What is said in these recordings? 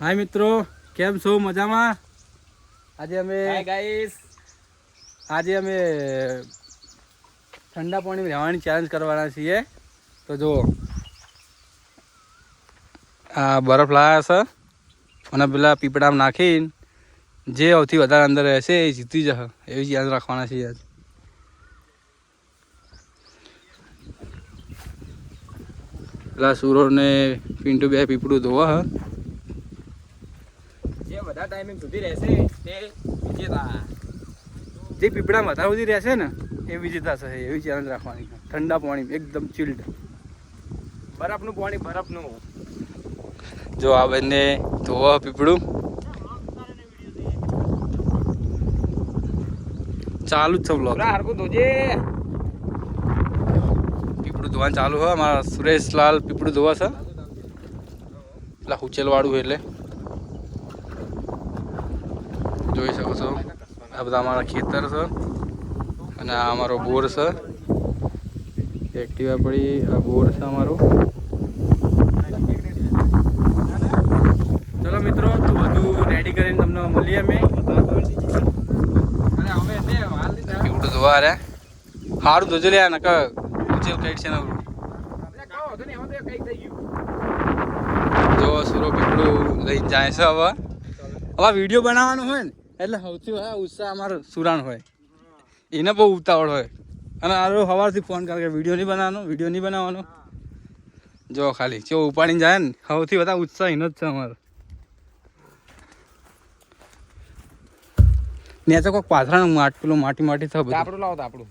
હાય મિત્રો કેમ છો? મજામાં? આજે અમે ગાઈસ આજે અમે ઠંડા પાણી રહેવાની ચેલેન્જ કરવાના છીએ. તો જો આ બરફ લાયા છે. અને પેલા પીપળામાં નાખીને જે સૌથી વધારે અંદર રહેશે એ જીતી જશે. એવી ચેલેન્જ રાખવાના છીએ આજ. પેલા સુરોને પિન્ટુ બે પીપળું ધોવા હ. જે બધા ટાઈમિંગ સુધી રહેશે તે વિજેતા. જે પીપળા વધારે સુધી રહેશે ને એ વિજેતા છે એવી ચેલેન્જ રાખવાની ઠંડા પાણી એકદમ ચિલ્ડ બરફનું પાણી બરફનું. જો આ બંને ધોવા પીપળું. ચાલુ જ છે બ્લોગ હરકું ધોજે. પીપળું ધોવાનું ચાલુ હોય અમારા સુરેશલાલ પીપળું ધોવા છે. પેલા હુચેલ વાળું એટલે. જોઈ શકો છો. આ બધા અમારા ખેતર છે અને આ અમારો બોર છે. એક્ટિવા પડી, આ બોર છે અમારો. ચલો મિત્રો, તો બધું રેડી કરીને તમને મળીએ અમે. પીપળું ધોવા રે. સારું ધોજો લે નકર ઉચેલ કઈટ છે જો સુરો પીપળું લઈને જાય છે હવે. હવે વીડિયો બનાવવાનો હોય ને એટલે સૌથી વધારે ઉત્સાહ અમારો સુરાણ હોય. એને બહુ ઉતાવળ હોય. અને આરો સવારથી ફોન કરે કે વીડિયો નહીં બનાવવાનો વીડિયો નહીં બનાવવાનો. જો ખાલી જો ઉપાડીને જાય ને સૌથી વધારે ઉત્સાહ એનો જ છે અમારો. ને તો કોઈક પાથરાનું માટ પેલું માટી માટી થાય બધું. આપણું લાવો તો આપણું.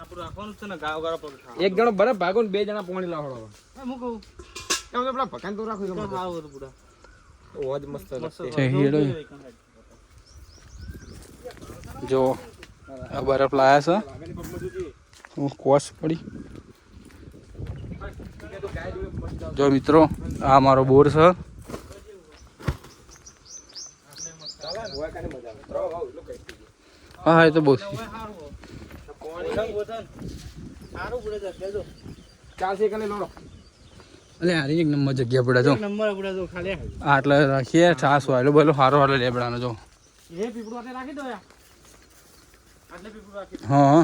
આપણું રાખવાનું છે ને ગાવ ગાળો એક જણો બરાબર ભાગો ને બે જણા પાણી લાવો હું કહું. પેલા ભકાન તો રાખું ઓજ મસ્ત છે. જો, આ બરફ લાયા છે. હું કોસ પડી. જો મિત્રો, આ મારો બોર છે. હા હા, એ તો બહુ ચાલશે એક હારી નંબર જગ્યા પડે જો. આટલે રાખીએ છાસ વાયલો બોલો સારો હાલો લેબડાનો જો. એ પીપડો રાખી દો યાર આટલે પીપળું રાખી દો હા.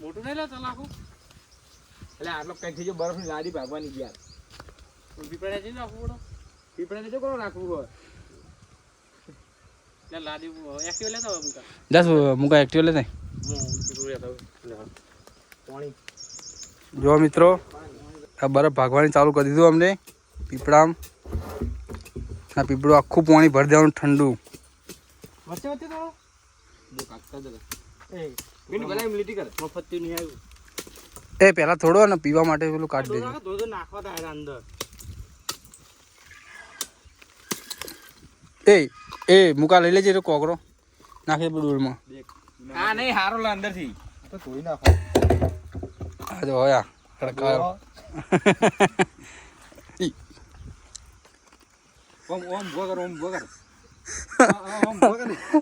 મોટું નહીં લે એટલે આટલો કઈ થઈ ગયો બરફની લાદી ભાગવાની ગયા. પીપળે જઈને રાખવું પડે? પીપળાને જો કોણ રાખવું હોય? દસ મુકા એક્ટિવ લેતા હું પીપળું લેતા હોય પાણી જો મિત્રો આ બરફ ભાગવાની ચાલુ કરી દીધું અમને પીપળામ. આ પીપળું આખું પાણી ભરી દેવાનું ઠંડુ. વચ્ચે વચ્ચે જરા એ. મીંડ ભલે એમ કર. મફત નહીં આવ્યું. એ પહેલા થોડો ને પીવા માટે પેલું કાઢી દેજો. નાખવા તા અંદર. એ એ મુકા લઈ લેજે તો કોકરો નાખે ડોલમાં. આ નહીં હારો લા અંદરથી તો ધોઈ નાખો. આ જો હોયા આ ખડકાયો ઓમ ઓમ ભોગર ઓમ ભોગર.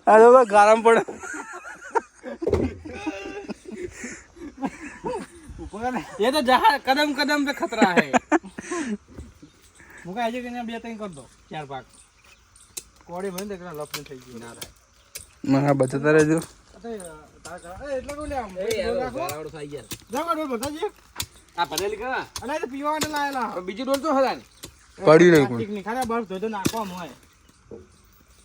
આ તો બસ ગરમ પડે ये तो जहाँ कदम कदम पे खतरा है मुका આજે કે બે ત્રણ કર દો ચાર ભાગ કોડી ભરી દેખના લફન થઈ ગયું ના થાય મને બચતા રહેજો એટલે કોઈ લે આમ એ યાર ગારાવડો થઈ ગયા જાવ ડોલ બતાજી આ ભરેલી કરા અને એ તો પીવા માટે લાયેલા હવે બીજું ડોલ તો હતા ને પડ્યું નહીં પ્લાસ્ટિક ની ખાલી બરફ ધોધો નાખવા હોય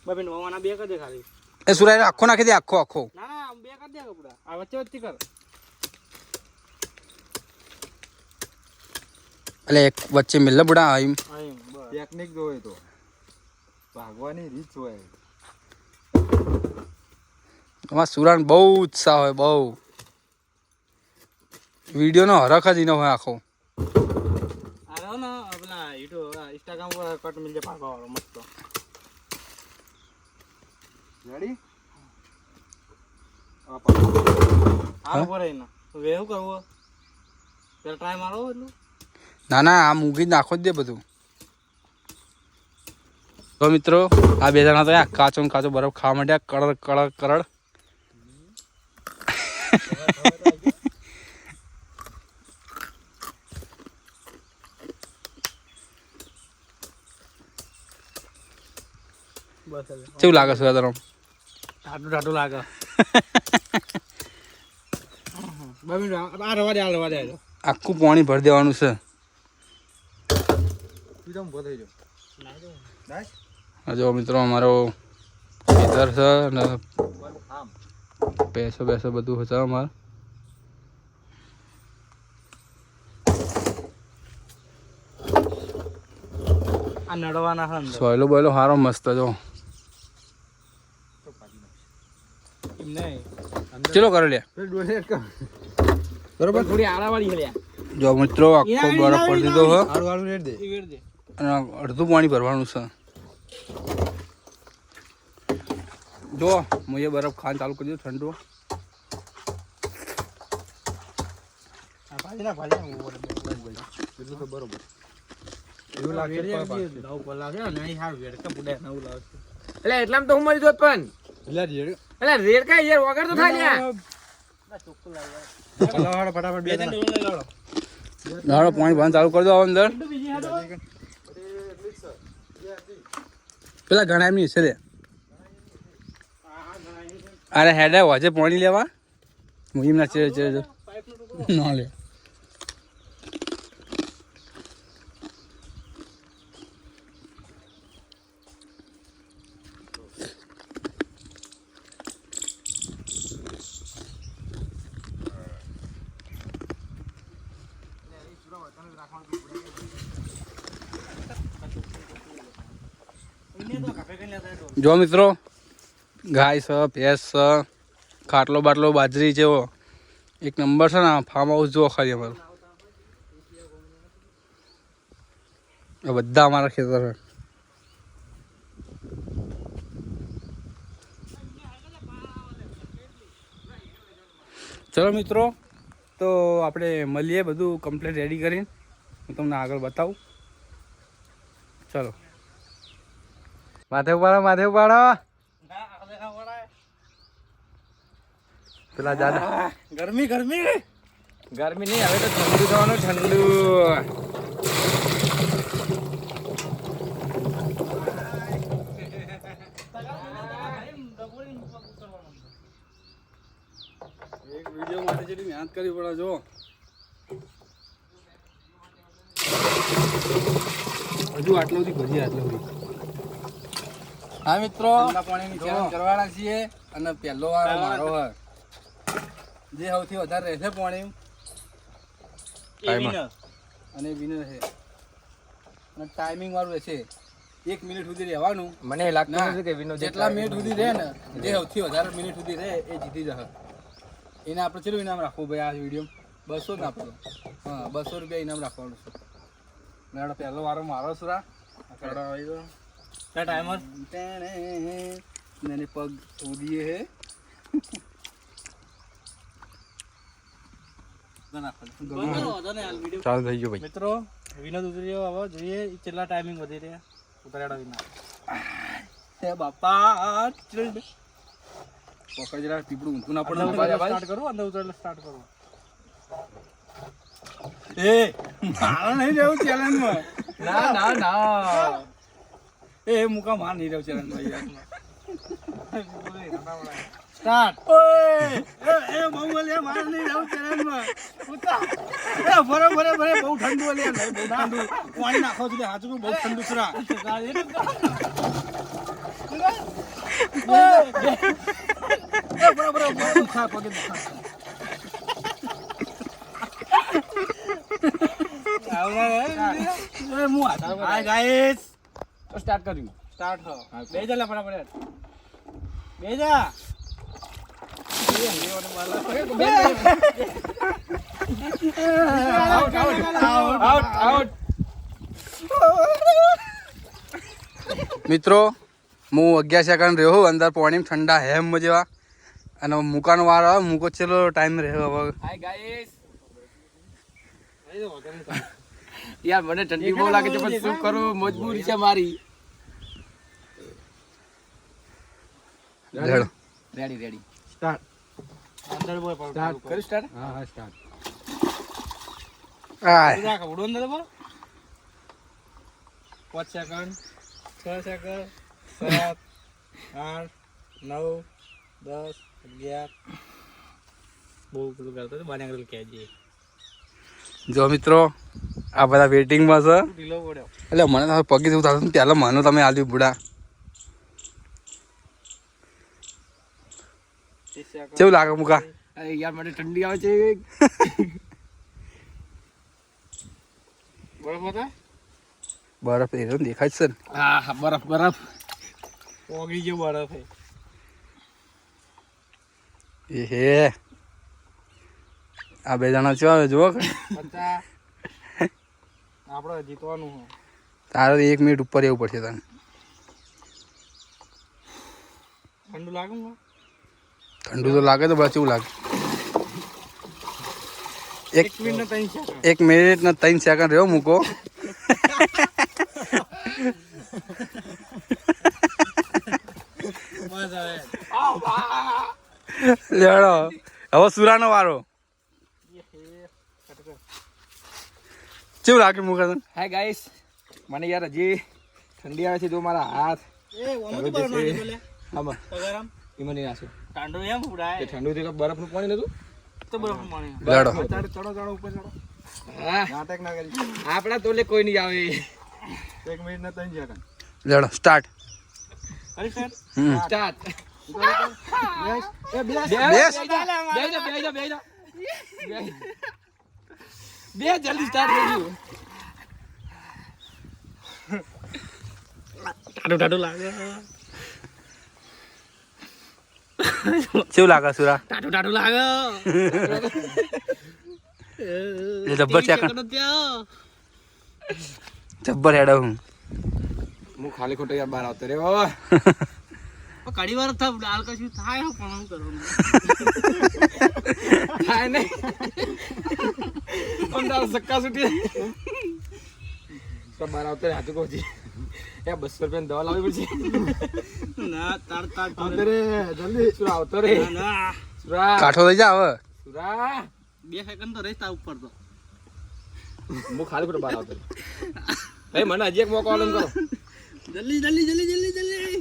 બબીન વવાના બે કરી દે ખાલી. એ સુરાય આખો નાખી દે આખો આખો. ના ના આમ બે કરી દે કપડા. આ વચ્ચે વચ્ચે કર. એટલે એક વચ્ચે મિલ બુડા આઈ ટેકનિક જો હોય તો. ભાગવાની રીત હોય અમારા સુરાન બહુ ઉત્સાહ હોય બહુ. વિડીયોનો હરખ જ એનો હોય આખો. આરો ના પેલા યુટ્યુબ ઇન્સ્ટાગ્રામ પર કટ મિલ ભાગવા વાળો મસ્ત. రెడీ વેવું કરવું પેલા ટ્રાય મારો એટલું ના ના આ મૂકી નાખો જ દે બધું તો મિત્રો આ બે જણા તો આ કાચો ને કાચો બરફ ખાવા માટે કડક કડક કરડ કેવું લાગે છે તરફ ટાટું ટાટું લાગે આ રવા દે આ રવા દે. આખું પાણી ભરી દેવાનું છે. જો. મિત્રો અમારો ખેતર છે અને પેસો બેસો બધું છે અમારે. આ નડવાના સોયલો બોયલો સારો મસ્ત જો એમ નહીં ચલો કરો લે બરોબર? થોડી આરાવાળી હે જો મિત્રો આખો બરફ પડી દીધો હો. હારું રેડ દે. દે. અને અડધું પાણી ભરવાનું છે. જો મુજે બરફ ખાન ચાલુ કરી દઉં ઠંડુ. બરોબર. એવું લાગે હારું નવ લાગે એટલે એટલામાં તો હું મરી જોત પણ. એટલે રેડ એટલે રેડ કઈ યાર વગર તો થાય લ્યા. ફટાફટ ફટાફટ બે બે ત્રણ ડોલ લઈ લાવો પાણી ભરવાનું ચાલુ કરી દો અંદર. પેલા ઘણા એમની છે રે. અરે હેડે વાજે પાણી લેવા. હું એમના ચેડે ચેડે ના લે. જો મિત્રો, ગાય છે, ભેંસ છે, ખાટલો બાટલો, બાજરી જેવો એક નંબર છે ને ફાર્મ હાઉસ જુઓ ખાલી અમારું. બધા અમારા ખેતર ચલો મિત્રો, તો આપણે મળીએ બધું કમ્પ્લીટ રેડી કરીને. હું તમને આગળ બતાવું. ચલો. માથે ઉપાડો માથે ઉપાડો. પેલા દાદા ગરમી ગરમી. ગરમી નહીં હવે તો ઠંડુ થવાનું ઠંડુ. એક વીડિયો માટે જેટલી મહેનત કરવી પડે જો હજુ આટલો સુધી ભજી આટલો સુધી હા મિત્રો. પાણીની ચેલેન્જ કરવાના છીએ અને પહેલો વાળો મારો હોય જે સૌથી વધારે રહેશે પાણી. અને વિનર છે. અને ટાઈમિંગ વાળું રહેશે. એક મિનિટ સુધી રહેવાનું. મને લાગતું નથી કે વિનોદ જેટલા મિનિટ સુધી રહે ને જે સૌથી વધારે મિનિટ સુધી રહે એ જીતી જશે. એને આપણે ચેલું ઇનામ રાખવું ભાઈ આ વીડિયો બસો જ આપો. હા બસો રૂપિયા ઇનામ રાખવાનું છે. પહેલો વારો મારો સુરા ટાઈમર એને પગ ઉદીએ હે. ચાલુ થઈ ગયો ભાઈ. મિત્રો વિનોદ ઉતર્યો હવે જોઈએ કેટલા ટાઈમિંગ વધી રહ્યા. ઉતર્યાડો વિના. બાપા ચલ પકડ જરા પીપળું ઊંધું ના પડે સ્ટાર્ટ કરું અંદર ઉતરેલો સ્ટાર્ટ કરું. એ મારો નહીં રહેવું ચેલેન્જમાં ના ના ના. એ મુકા માર નહીં રહ્યો ચેલેન્જમાં યાર સ્ટાર્ટ. ઓય એ એ બહુ બોલે માર નહીં રહ્યો ચેલેન્જમાં ઉતા એ બહુ ઠંડુ લે નહીં બહુ ઠંડુ. પાણી નાખો છો હાચું બહુ ઠંડુ સુરા એ બરાબર બરાબર ખા પગે ખા. એ મુ હાય ગાઈસ તો સ્ટાર્ટ કર્યું સ્ટાર્ટ હો બે જા લે ફટાફટ. બે જા. આઉટ આઉટ આઉટ મિત્રો હું અગિયાર સેકન્ડ રહ્યો અંદર પાણી ઠંડા હેમ જેવા. અને મુકાનો વાર આવે મૂકો ચેલો ટાઈમ રહ્યો હવે. હાય ગાઈસ યાર મને ઠંડી બહુ લાગે છે પણ શું કરું? મજબૂરી છે મારી. રેડી. રેડી સ્ટાર્ટ અંદર બોલ સ્ટાર્ટ કરું સ્ટાર્ટ હા હા સ્ટાર્ટ આય. રાખ ઉડો અંદર બોલ. પાંચ સેકન્ડ છ સેકન્ડ સાત આઠ નવ દસ અગિયાર. બહુ પેલું કરતો બાને આગળ કહેજે જો મિત્રો આ બધા વેટિંગમાં છે. એટલે મને પગી જેવું થતું ત્યારે મને તમે આલ્યું બુડા. કેવું લાગે મુકા? યાર મને ઠંડી આવે છે. બરફ હતા? બરફ એ દેખાય છે ને. હા બરફ બરફ. ઓગળી ગયો બરફ એ. હે. આ બે જણા ચો આવે જુઓ. આપણે જીતવાનું છે. તારે એક મિનિટ ઉપર રહેવું પડશે તને. ઠંડુ લાગે ઠંડુ તો લાગે તો બસ એવું લાગે. એક મિનિટ ને ત્રણ સેકન્ડ એક મિનિટ ને ત્રણ સેકન્ડ રહ્યો મૂકો. લેડો. હવે સુરાનો વારો. કેવું લાગે મૂકા તને હાય ગાઈસ મને યાર હજી ઠંડી આવે છે જો મારા હાથ. એ બરફ પગારામ એમાં ઉડાય. એ ઠંડુ થી બરફનું પાણી નતું? તો બરફ પાણી. લેડો. ચડો ચડો ઉપર ચડો. હા. નાટક ના કરી. આપણા તોલે કોઈ નહીં આવે. એક મિનિટ ને ત્રણ સેકન્ડ લડો સ્ટાર્ટ બેસ બેસ. જા જા બે જલ્દી સ્ટાર્ટ થઈ ગયું ટાડું ટાડું લાગે. કેવું લાગે સુરા? ટાટુ ટાટુ લાગે. એ જબ્બર જબ્બર હેડો હું. હું ખાલી ખોટો યાર બહાર આવતો રહ્યો. કડી વાર થા દાલ કશું થાય હો પણ હું કરવાનું. થાય નહીં. પંદર સક્કા છૂટી તો બહાર આવતો કહું છું એ બસો રૂપિયાની દવા લાવવી પડશે. ના તાર તાર આવતો રે જલ્દી. સુરા આવતો રે? ના સુરા. કાઠો થઈ જા હવે. સુરા. બે સેકન્ડ તો રહી તા ઉપર તો. હું ખાલી ખોટો બહાર આવતો. ભાઈ મને હજી એક મોકો આલમ કરો. જલ્દી જલ્દી જલ્દી જલ્દી જલ્દી.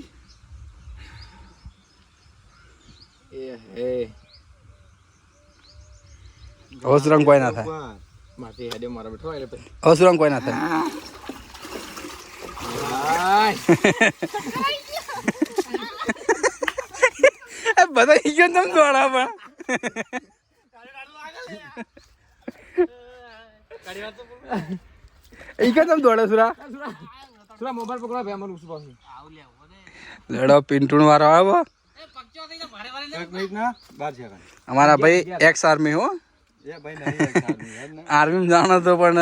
એ હે હવે સુરંગ કોઈ ના થાય. માથી હેડે મારા બેઠો એટલે પછી હવે સુરંગ કોઈ ના થાય. બધા ઈ ગયો તમ દોડા પણ. ઈ તમ દોડે સુરા. સુરા મોબાઈલ પકડો ભાઈ અમારું શું પાછું. લેડો પિન્ટુનો વારો આવ્યો અમારા ભાઈ એક્સ આર્મી હો એ ભાઈ નહીં એક સાલની, હેડ ને. આર્મી જાણો તો પણ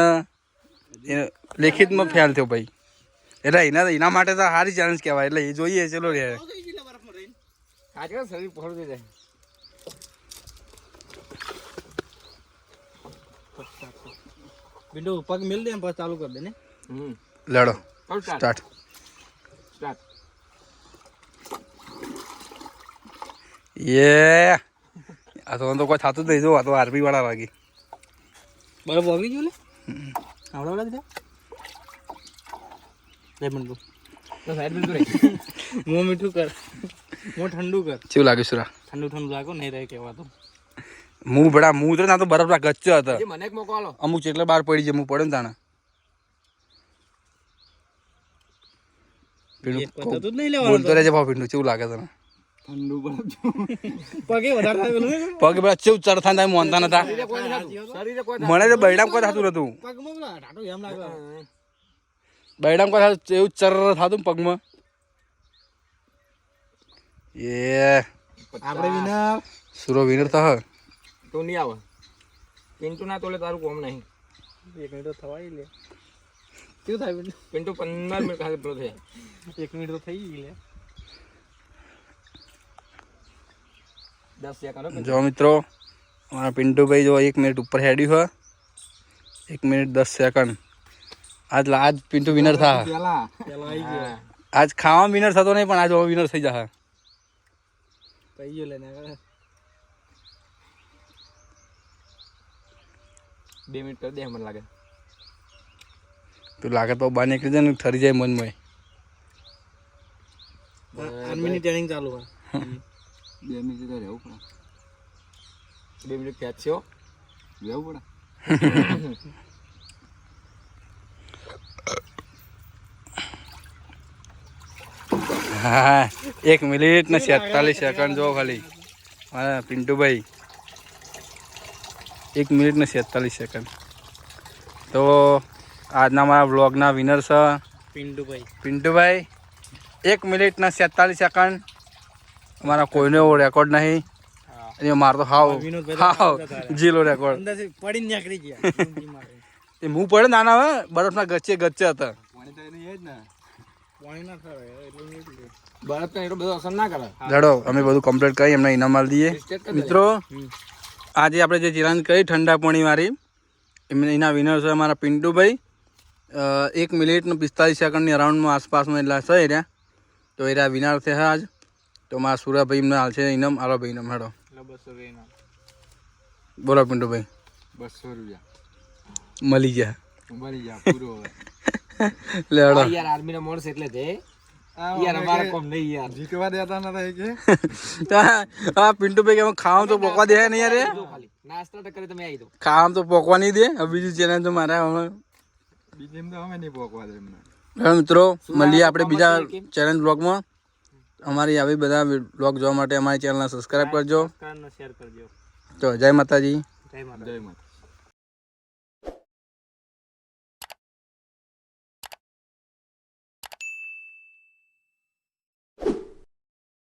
એ લેખિતમાં ફેલ થયો ભાઈ એટલે એના એના માટે તો સારી ચાન્સ કહેવાય એટલે એ જોઈએ ચલો રે આજકાલ શરીર પહોળું થઈ જાય વિન્ડો પગ મેલ દે એમ પછી ચાલુ કરી દે ને હમ લેડો ચાલ સ્ટાર્ટ સ્ટાર્ટ સ્ટાર્ટ યે આ તો તો કોઈ થતું જ નહીં. જો આ તો આર્મી વાળા વાગી. બરફ વાગી ગયો લે આવડા બધા બે મિનિટ તો સાઈડ બિંદુ રહી મોં મીઠું કર. મોં ઠંડુ કર. કેવું લાગે સુરા? ઠંડુ ઠંડુ લાગો નહીં રહે કહેવા તો. હું બડા હું તો ના તો બરફ ગચ્ચો હતો. મને એક મોકો આલો. અમુક જેટલા બહાર પડી જાય પડે ને તાણે. રહેજે ભાવ પીણું કેવું લાગે તને? ઠંડુ પગે વધારે થાય પેલું પગ પેલા ચેવું ચડ થાય મોનતા નતા. મને તો બૈડામ કોઈ થતું નતું. બૈડામ કોઈ થતું એવું ચર થતું પગમાં. એ. આપણે વિનર. સુરો વિનર તો હ. તો નહીં આવે. પિન્ટુ ના તોલે તારું કોમ નહીં. એક મિનિટ તો થવાય લે. કેવું થાય પિન્ટુ? પંદર મિનિટ ખાલી પેલો થાય એક મિનિટ તો થઈ ગઈ લે દસ સેકન્ડ જો મિત્રો મારા પિન્ટુભાઈ જો એક મિનિટ ઉપર હેડ્યું હોય એક મિનિટ દસ સેકન્ડ આજ આજ પિન્ટુ વિનર થા. પેલા. પેલો આવી ગયો. આજ ખાવા વિનર થતો નહીં પણ આજ વિનર થઈ જશે બે મિનિટ કરી દે મને લાગે. તો લાગે તો બહાર નીકળી જાય ને ઠરી જાય મનમાં મિનિટ ટ્રેનિંગ ચાલુ હોય. બે મિનિટ તો રહેવું પડે. બે મિનિટ ખેંચ્યો રહેવું પડે. હા એક મિનિટ ને છેતાલીસ સેકન્ડ જો ખાલી. હા પિન્ટુભાઈ. એક મિનિટ ને છેતાલીસ સેકન્ડ. તો આજના મારા વ્લોગના વિનર છે પિન્ટુભાઈ. પિન્ટુભાઈ એક મિનિટ ને છેતાલીસ સેકન્ડ. અમારા કોઈનો એવો રેકોર્ડ નહીં. અને મારો તો હાવ હાવ જીલો રેકોર્ડ પડી પડીને નીકળી ગયા. તે હું પડે નાના હવે બરફના ગચ્ચે ગચ્ચે હતા. એની લડો અમે બધું કમ્પ્લીટ કરી એમને ઇનામ માલ દઈએ. મિત્રો આજે આપણે જે ચિરાન કરી ઠંડા પાણી વાળી એમને એના વિનર છે અમારા પિન્ટુભાઈ. એક મિનિટનું ને પિસ્તાલીસ સેકન્ડની અરાઉન્ડમાં આસપાસમાં એટલા છે એર્યા. તો એના વિનર છે આજ. તો મારા સુરાભાઈ એમને હાલ છે ઇનામ આલો ભાઈ ઇનામ હેડો. બસો બોલો પિન્ટુભાઈ. બસો રૂપિયા. મળી ગયા. મળી ગયા પૂરો લે હેડો. યાર આર્મી ના માણસ એટલે તે. યાર કે કોમ નહીં યાર. જીતવા દેતા નતા કે? હા પિન્ટુભાઈ કે અમે ખાવાનું તો પોકવા દે નહીં યાર નાસ્તા તો કરે તમે આવી દો ખાવાનું તો પોકવા નહીં દે. બીજું ચેલેન્જ તો મારે હવે. બીજી એમ તો અમે નહીં પોકવા દે એમને મિત્રો મળીએ આપણે બીજા ચેલેન્જ બ્લોગમાં અમારી આવી બધા બ્લોગ જોવા માટે અમારી ચેનલને સબસ્ક્રાઈબ કરજો. શેર કરજો. તો જય માતાજી. જય માતા જય માતા